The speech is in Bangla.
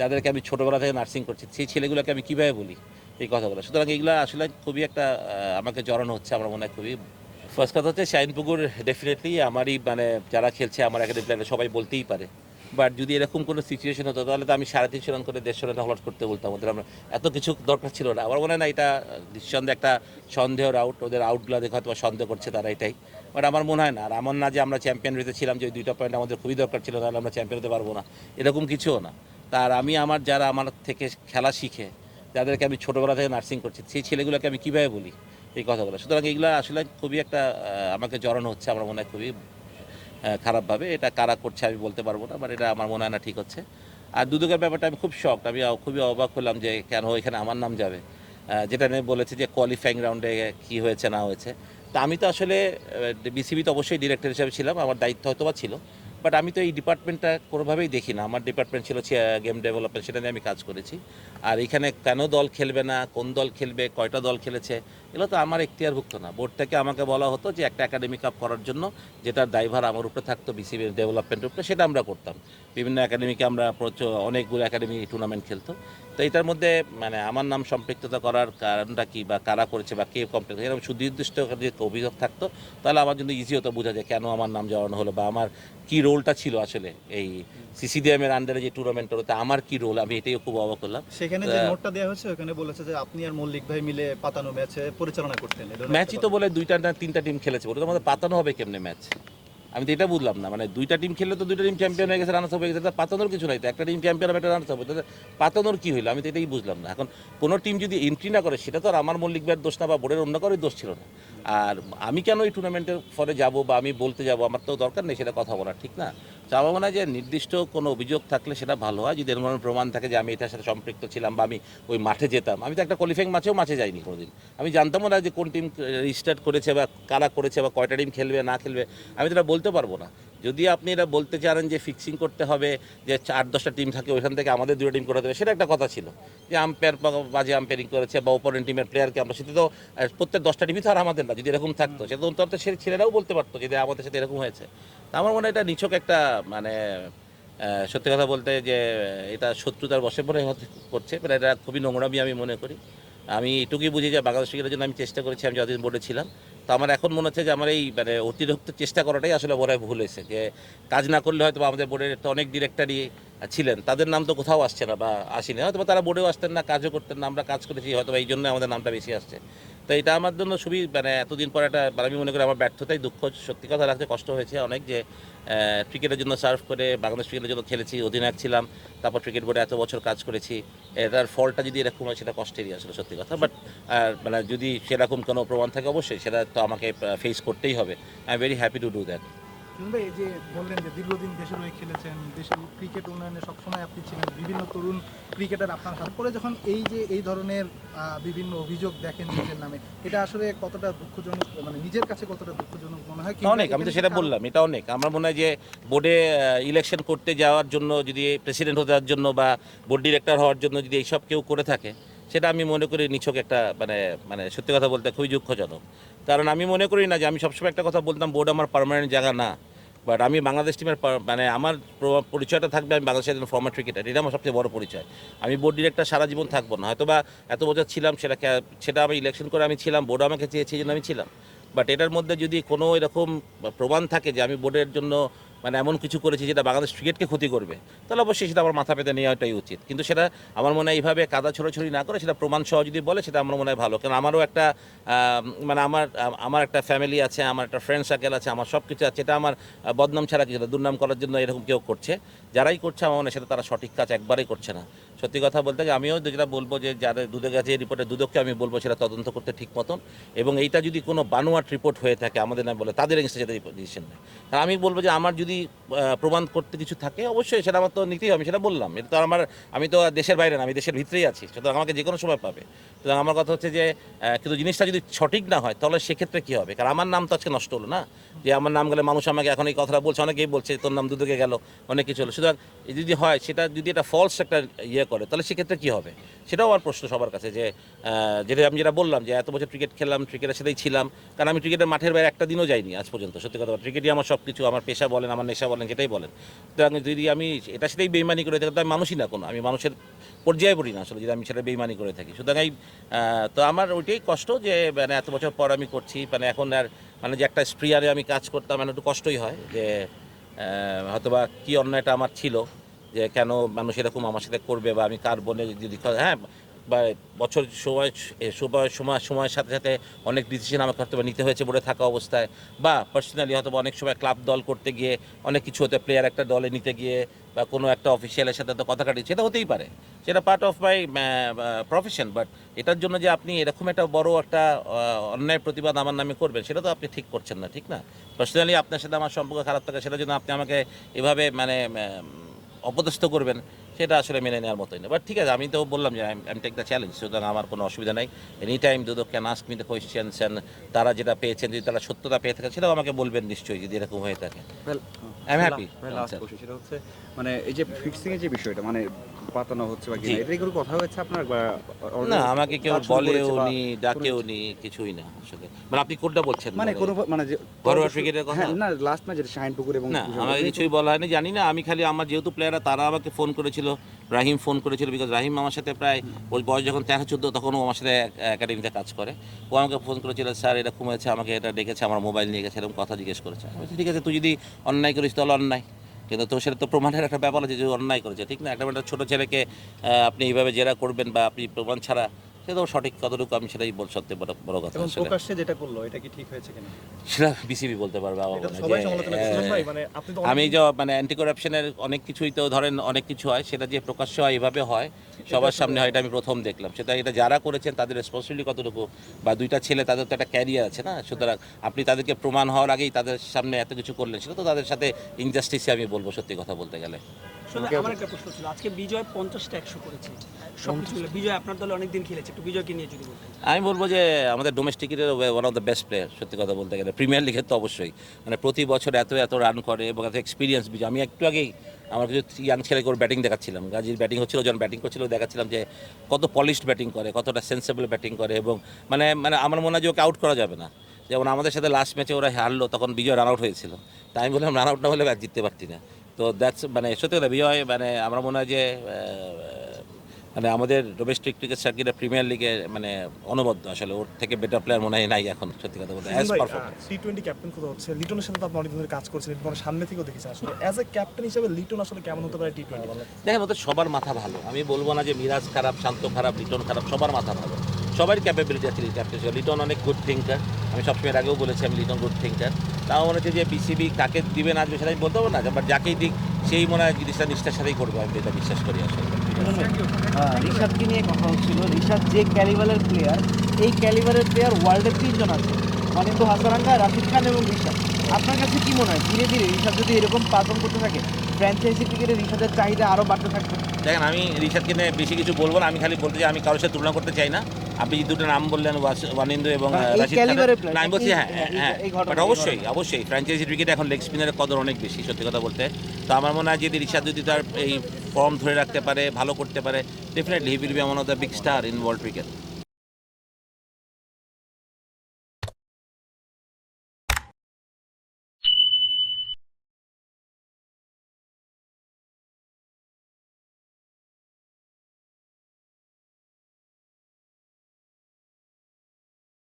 যাদেরকে আমি ছোটোবেলা থেকে নার্সিং করছি, সেই ছেলেগুলোকে আমি কীভাবে বলি এই কথাগুলো? সুতরাং এইগুলো আসলে খুবই একটা আমাকে জড়ানো হচ্ছে, আমার মনে হয় খুবই ফার্স্ট কথা হচ্ছে শাইনপুকুর ডেফিনেটলি আমারই মানে যারা খেলছে আমার একাডেমি প্লেয়ার সবাই বলতেই পারে। বাট যদি এরকম কোনো সিচুয়েশন হতো, তাহলে তো আমি সাড়ে তিনশো রান করে দেড়শো রান হলট করতে বলতাম। ওদের আমরা এত কিছু দরকার ছিল না। আমার মনে হয় না এটা নিঃসন্দেহে একটা সন্দেহের আউট ওদের আউটগুলো দেখে হয়তো সন্দেহ করছে তারা এটাই। বাট আমার মনে হয় না। আর এমন না যে আমরা চ্যাম্পিয়ন হতে ছিলাম যে ওই দুইটা পয়েন্ট আমাদের খুবই দরকার ছিল, তাহলে আমরা চ্যাম্পিয়ন হতে পারব না। এরকম কিছুও না। তার আমি আমার যারা আমার থেকে খেলা শিখে, যাদেরকে আমি ছোটোবেলা থেকে নার্সিং করছি, সেই ছেলেগুলোকে আমি কীভাবে বলি? এই কথাগুলো সুতরাং এগুলো আসলে খুবই একটা আমাকে জড়ানো হচ্ছে, আমার মনে হয় খুবই খারাপভাবে এটা কারা করছে আমি বলতে পারব না বাট এটা আমার মনে হয় না ঠিক হচ্ছে। আর দুদকের ব্যাপারটা আমি খুব শখ আমি খুবই অবাক হলাম যে কেন এখানে আমার নাম যাবে? যেটা নিয়ে বলেছে যে কোয়ালিফাইং রাউন্ডে কি হয়েছে, না হয়েছে। তা আমি তো আসলে বিসিবি তো অবশ্যই ডিরেক্টর হিসেবে ছিলাম, আমার দায়িত্ব হয়তো বা ছিল। বাট আমি তো এই ডিপার্টমেন্টটা কোনোভাবেই দেখি না। আমার ডিপার্টমেন্ট ছিল গেম ডেভেলপমেন্ট সেটা নিয়ে আমি কাজ করেছি। আর এখানে কেন দল খেলবে না, কোন দল খেলবে, কয়টা দল খেলেছে, এগুলো তো আমার এখতিয়ারভুক্ত না। বোর্ড থেকে আমাকে বলা হতো যে, একটা একাডেমি কাপ করার জন্য যেটার ড্রাইভার আমার উপরে থাকতো বিসিবি ডেভেলপমেন্ট উপরে, সেটা আমরা করতাম। বিভিন্ন একাডেমিকে আমরা অনেকগুলো একাডেমি টুর্নামেন্ট খেলতো। তো এটার মধ্যে মানে আমার নাম সম্পৃক্ততা করার কারণটা কি বা কারা করেছে বা কে কমপ্লিট এরকম সুনির্দিষ্ট যদি অভিযোগ থাকতো তাহলে আমার জন্য ইজি হতো বোঝা যায় কেন আমার নাম জড়ানো হলো বা আমার কি রোলটা ছিল আসলে এই সিসিডিএমের আন্ডারে যে টুর্নামেন্ট হলো তা আমার কি রোল আমি এটাই খুব অবাক করলাম সেখানে যে নোটটা দেওয়া হয়েছে ওখানে বলেছে যে আপনি আর মল্লিক ভাই মিলে পাতানো ম্যাচে পরিচালনা করতেন। ম্যাচই তো বলে দুইটা না তিনটা টিম খেলেছে ওটা আমাদের পাতানো হবে কেমনে ম্যাচ আমি তো এটা বুঝলাম না। মানে দুইটা টিম খেললে তো দুইটা টিম চ্যাম্পিয়ন হয়ে গেছে রানার্স হয়ে গেছে। তা পাতানোর কিছু নাই তো। একটা টিম চ্যাম্পিয়ন হবে, একটা রানার্স হবে। তাদের পাতানোর কী হইল? আমি তো এটাই বুঝলাম না। এখন কোনো টিম যদি এন্ট্রি না করে, সেটা তো আর আমার মল্লিক ব্যাট দোষ না বা বোর্ডের অন্য কারোর দোষ ছিল না। আর আমি কেন এই টুর্নামেন্টের ফলে যাব বা আমি বলতে যাব? আমার তো দরকার নেই সেটা কথা বলার, ঠিক না? তো আমার মনে যে নির্দিষ্ট কোনো অভিযোগ থাকলে সেটা ভালো হয়। যদি এরকম কোনো প্রমাণ থাকে যে আমি এটার সাথে সম্পৃক্ত ছিলাম বা আমি ওই মাঠে যেতাম, আমি তো একটা কোয়ালিফাইং ম্যাচেও মাঠে যাইনি কোনোদিন। আমি জানতামও না যে কোন টিম রেজিস্টার্ড করেছে বা কারা করেছে বা কয়টা টিম খেলবে, না খেলবে। আমি তো বলতে পারব না। যদি আপনি এটা বলতে চান যে ফিক্সিং করতে হবে, যে আট দশটা টিম থাকে, ওইখান থেকে আমাদের দুটো টিম করে দেবে, সেটা একটা কথা ছিল। যে আম্পায়ার বাজে আম্পায়ারিং করেছে বা ওপরেন্ট টিমের প্লেয়ারকে আমরা সেটা তো প্রত্যেক দশটা টিমই তো আর আমাদের না, যদি এরকম থাকতো। সেটা তো সে ছেলেরাও বলতে পারতো যে আমাদের সাথে এরকম হয়েছে। তা আমার মনে হয় এটা নিছক একটা মানে সত্যি কথা বলতে যে, এটা শত্রুতার বসে পড়ে করছে মানে এটা খুবই নোংরামি আমি মনে করি। আমি এটুকুই বুঝি যে বাংলাদেশ ক্রিকেটের জন্য আমি চেষ্টা করেছি, আমি যতদিন বোর্ডে ছিলাম তো আমার এখন মনে হচ্ছে যে আমার এই মানে অতিরিক্ত চেষ্টা করাটাই আসলে বড় ভুল হয়েছে, যে কাজ না করলে হয়তো আমাদের বোর্ডের অনেক ডিরেক্টরই ছিলেন, তাদের নাম তো কোথাও আসছে না বা আসেনি। হয়তো তারা বোর্ডেও আসতেন না, কাজও করতেন না, আমরা কাজ করেছি হয়তো এই জন্য আমাদের নামটা বেশি আসছে। তো এটা আমার জন্য খুবই মানে এতদিন পর একটা মানে আমি মনে করি আমার ব্যর্থতাই দুঃখ, সত্যি কথা রাখতে কষ্ট হয়েছে অনেক যে ক্রিকেটের জন্য সার্ভ করে বাংলাদেশ ক্রিকেটের জন্য খেলেছি, অধিনায়ক ছিলাম, তারপর ক্রিকেট বোর্ডে এত বছর কাজ করেছি, এটার ফলটা যদি এরকম হয় সেটা কষ্টেরই আসলে সত্যি কথা। বাট মানে যদি সেরকম কোনো প্রমাণ থাকে অবশ্যই, সেটা তো আমাকে ফেস করতেই হবে। I am very happy to do that কিংবা এই যে বললেন যে দীর্ঘদিন দেশের হয়ে খেলেছেন দেশের ক্রিকেট উন্নয়নে সবসময় আপনি ছিলেন বিভিন্ন তরুণ ক্রিকেটার আপনার হাত পরে যখন এই যে এই ধরনের বিভিন্ন অভিযোগ দেখেন নিজের নামে এটা আসলে কতটা দুঃখজনক মানে নিজের কাছে কতটা দুঃখজনক মনে হয়? অনেক আমি তো সেটা বললাম এটা অনেক। আমার মনে হয় যে বোর্ডে ইলেকশন করতে যাওয়ার জন্য যদি প্রেসিডেন্ট হতে যাওয়ার জন্য বা বোর্ড ডিরেক্টর হওয়ার জন্য যদি এইসব কেউ করে থাকে সেটা আমি মনে করি নিছক একটা মানে মানে সত্যি কথা বলতে খুবই দুঃখজনক। কারণ আমি মনে করি না যে আমি সবসময় একটা কথা বলতাম বোর্ড আমার পার্মানেন্ট জায়গা না। বাট আমি বাংলাদেশ টিমের মানে আমার পরিচয়টা থাকবে আমি বাংলাদেশের একজন ফর্মার ক্রিকেটার এটা আমার সবচেয়ে বড় পরিচয়। আমি বোর্ড ডিরেক্টর সারা জীবন থাকব না। হয়তো বা এত বছর ছিলাম, সেটা সেটা আমি ইলেকশন করে আমি ছিলাম বোর্ড আমাকে চেয়েছে জন্য আমি ছিলাম। বাট এটার মধ্যে যদি কোনো এরকম প্রমাণ থাকে যে আমি বোর্ডের জন্য মানে এমন কিছু করেছি যেটা বাংলাদেশ ক্রিকেটকে ক্ষতি করবে, তাহলে অবশ্যই সেটা আমার মাথা পেতে নেওয়াটাই উচিত। কিন্তু সেটা আমার মনে হয় এইভাবে কাদা ছড়াছড়ি না করে সেটা প্রমাণ সহ যদি বলে, সেটা আমার মনে হয় ভালো। কারণ আমারও একটা মানে আমার আমার একটা ফ্যামিলি আছে, আমার একটা ফ্রেন্ড সার্কেল আছে, আমার সব কিছু আছে, এটা আমার বদনাম ছাড়া কিছু দুর্নাম করার জন্য এরকম কেউ করছে। যারাই করছে, আমার মনে হয় সেটা তারা সঠিক কাজ একবারেই করছে না। সত্যি কথা বলতে গেলে আমিও যেটা বলব যে যাদের দুধে গেছে রিপোর্টে দুদককে আমি বলব সেটা তদন্ত করতে ঠিক মতন। এবং এইটা যদি কোনো বানোয়াট রিপোর্ট হয়ে থাকে, আমাদের না বলে, তাদের এগেন্স্টে যেটা ডিসিশন নেয়। আমি বলব যে আমার যদি প্রমাণ করতে কিছু থাকে, অবশ্যই সেটা আমার তো নিতেই হবে সেটা বললাম। এটা তো আমার, আমি তো দেশের বাইরে না, আমি দেশের ভিতরেই আছি, সুতরাং আমাকে যে কোনো সময় পাবে। সুতরাং আমার কথা হচ্ছে যে কিন্তু জিনিসটা যদি সঠিক না হয়, তাহলে সেক্ষেত্রে কী হবে? কারণ আমার নাম তো আজকে নষ্ট হলো না। যে আমার নাম গেলে মানুষ আমাকে এখন এই কথাটা বলছে, অনেকেই বলছে, তোর নাম দুদকে গেল অনেক কিছু হলো। সুতরাং যদি হয়, সেটা যদি এটা ফলস একটা ইয়ে করে, তাহলে সেক্ষেত্রে কী হবে? সেটাও আমার প্রশ্ন সবার কাছে যে যেটা আমি যেটা বললাম যে, এত বছর ক্রিকেট খেললাম ক্রিকেটের সাথেই ছিলাম কারণ আমি ক্রিকেটের মাঠের বাইরে একটা দিনও যাইনি আজ পর্যন্ত। সত্যি কথা ক্রিকেটই আমার সব কিছু আমার পেশা বলেন আমার আমার নেশা বলেন যেটাই বলেন। সুতরাং যদি আমি এটা সেটাই বেইমানি করে থাকি তো আমি মানুষই না কোনো। আমি মানুষের পর্যায়ে পড়ি না আসলে, যদি আমি সেটা বেইমানি করে থাকি। সুতরাং এই তো আমার ওইটাই কষ্ট যে মানে এত বছর পর আমি করছি মানে এখন আর মানে যে একটা স্প্রিয়ারে আমি কাজ করতাম মানে একটু কষ্টই হয় যে হয়তোবা কী অন্যায়টা আমার ছিল, যে কেন মানুষ এরকম আমার সাথে করবে বা আমি কার বনে যদি হ্যাঁ বা বছর সময় সময় সময়, সময়ের সাথে সাথে অনেক ডিসিশন আমাকে হয়তো নিতে হয়েছে বলে থাকা অবস্থায় বা পার্সোনালি হয়তো অনেক সময় ক্লাব দল করতে গিয়ে অনেক কিছু হতে প্লেয়ার একটা দলে নিতে গিয়ে বা কোনো একটা অফিসিয়ালের সাথে তো কথা কাটি সেটা হতেই পারে। সেটা part of my profession but এটার জন্য যে আপনি এরকম একটা বড় একটা অন্যায় প্রতিবাদ আমার নামে করবেন, সেটা তো আপনি ঠিক করছেন না, ঠিক না? পার্সোনালি আপনার সাথে আমার সম্পর্ক খারাপ থাকে, সেটার জন্য আপনি আমাকে এভাবে মানে অপদস্থ করবেন। সেটা আসলে মেনে নেওয়ার মতোই না। বাট ঠিক আছে আমি তো বললাম যে আমি টেক দ্য চ্যালেঞ্জ সুতরাং আমার কোনো অসুবিধা নাই। Any time Dudok can ask me the questions and তারা যেটা পেয়েছেন যদি তারা সত্যতা পেয়ে থাকে সেটাও আমাকে বলবেন নিশ্চয়ই যদি এরকম হয়ে থাকে। আই এম হ্যাপি সেটা হচ্ছে মানে এই যে ফিক্সিংয়ের এর যে বিষয়টা মানে পাতানো হচ্ছে বা কি এটা কোনো কথা হয়েছে আপনার না আমাকে কেউ কাজ শুরু বলেও করেছে বা নি ডাকেও নি কিছুই না আসলে। মানে আপনি কোনটা বলছেন মানে কোনো মানে যে ঘরোয়া ক্রিকেটের কথা? হ্যাঁ, না লাস্ট ম্যাচ যেটা শাহিনপুকুর এবং না আমাকে কিছুই বলা হয়নি জানি না আমি খালি আমার যেহেতু প্লেয়াররা তারা আমাকে ফোন করেছিল রাহিম ফোন করেছিল বিকজ রাহিম আমার সাথে প্রায় ওর বয়স যখন তেরো চোদ্দ তখন ও আমার সাথে একাডেমিতে কাজ করে। ও আমাকে ফোন করেছিল স্যার এরকম হয়েছে আমাকে এটা ডেকেছে আমার মোবাইল নিয়ে গেছে এরকম কথা জিজ্ঞেস করেছে। ঠিক আছে তুই যদি অন্যায় করিস তাহলে অন্যায়। কিন্তু তো সেটা তো প্রমাণের একটা ব্যাপার আছে যে অন্যায় করেছে ঠিক না? একটা একটা ছোটো ছেলেকে আপনি এইভাবে জেরা করবেন বা আপনি প্রমাণ ছাড়া সেটাও সঠিক কতটুকু আমি সেটাই বল সত্যি বড় বড় কথা প্রকাশ্যে যেটা করল এটা কি ঠিক হয়েছে কিনা? সেটা বিসিবি বলতে পারবে মনে হয় মানে আমি যা মানে অ্যান্টি করাপশনের অনেক কিছুই তো ধরেন অনেক কিছু হয় সেটা যে প্রকাশ্য হয় এভাবে হয়। সবার সামনে হয় এটা আমি প্রথম দেখলাম। সেটা এটা যারা করেছেন তাদের রেসপন্সিবিলিটি কতটুকু? বা দুইটা ছেলে তাদের তো একটা ক্যারিয়ার আছে না? সুতরাং আপনি তাদেরকে প্রমাণ হওয়ার আগেই তাদের সামনে এত কিছু করলেন সেটা তো তাদের সাথে ইনজাস্টিসে আমি বলব সত্যি কথা বলতে গেলে। আমার একটা প্রশ্ন ছিল। আজকে বিজয় পঞ্চাশটা একশো করেছে। সব কিছু মিলে বিজয় আপনার দলে অনেকদিন খেলেছে একটু বিজয়কে নিয়ে যদি আমি বলব যে আমাদের ডোমেস্টিকের one of the best player সত্যি কথা বলতে গেলে। প্রিমিয়ার লিগের তো অবশ্যই। মানে প্রতি বছর এত এত রান করে এবং এত এক্সপিরিয়েন্স বিজয়। আমি একটু আগেই আমার কিছু ইয়াং ছেলেকে ওর ব্যাটিং দেখাচ্ছিলাম। গাজীর ব্যাটিং হচ্ছিল, যখন ব্যাটিং করছিল, দেখাচ্ছিলাম যে কত পলিশড ব্যাটিং করে, কতটা সেন্সেবল ব্যাটিং করে এবং মানে মানে আমার মনে হয় যে ওকে আউট করা যাবে না। যেমন আমাদের সাথে লাস্ট ম্যাচে ওরা হারলো, তখন বিজয় রান আউট হয়েছিল। তাই আমি বললাম রান আউট না হলে জিততে পারছি না। তো দ্যাটস মানে সত্যি কথা, বিজয় মানে আমার মনে হয় যে মানে আমাদের ডোমেস্টিক ক্রিকেট সার্কিটের প্রিমিয়ার লিগে মানে অনবদ্য। আসলে ওর থেকে বেটার প্লেয়ার মনে হয় নাই এখন সত্যি কথা বলতে as performance T twenty captain কোথাও হচ্ছে? লিটনের সাথে তো আপনি অনেক ধরে কাজ করছেন লিটন সামনে থেকেও দেখেছেন আসলে অ্যাজ এ ক্যাপ্টেন হিসেবে লিটন আসলে কেমন হতে পারে টি টোয়েন্টি দেখেন ওদের সবার মাথা ভালো। আমি বলব না যে মিরাজ খারাপ শান্ত খারাপ লিটন খারাপ সবার মাথা ভালো। সবার ক্যাপাবিলিটি আছে ক্যাপ্টেন লিটন অনেক গুড থিঙ্কার আমি সবসময় আগেও বলেছি আমি লিটন গুড থিঙ্কার তাও মনে হচ্ছে যে বিসিবি কাকে দিবে না সেটা আমি বলতে পারব না বাট যাকেই দিক সেই মনে হয় জিনিসটা নিষ্ঠার সাথেই করবে আমি এটা বিশ্বাস করি আসলে। ঋষাদকে নিয়ে কথা হচ্ছিল। ঋষাদ যে ক্যালিবারের প্লেয়ার এই ক্যালিবারের প্লেয়ার ওয়ার্ল্ডের তিনজন আছে। অনিন্দু হাসারাঙ্গা রাশিদ খান এবং ঋষাদ আপনার কাছে কি মনে হয়? ধীরে ধীরে ঋষাদ যদি এরকম পারফর্ম করতে থাকে ফ্র্যাঞ্চাইজি ক্রিকেটে ঋষাদের চাহিদা আরও বাড়তে থাকবে? দেখেন আমি রিশাদকে নিয়ে বেশি কিছু বলব না। আমি খালি বলতে চাই আমি কারোর সাথে তুলনা করতে চাই না। আপনি যে দুটো নাম বললেন ওয়ানিন্দু এবং হ্যাঁ, রাশিদ আমি বলছি হ্যাঁ হ্যাঁ বাট অবশ্যই অবশ্যই ফ্র্যাঞ্চাইজি ক্রিকেটে এখন লেগ স্পিনারের কদর অনেক বেশি সত্যি কথা বলতে। তো আমার মনে হয় যদি রিশাদ যদি তার এই ফর্ম ধরে রাখতে পারে, ভালো করতে পারে definitely he will be one of the big star in world cricket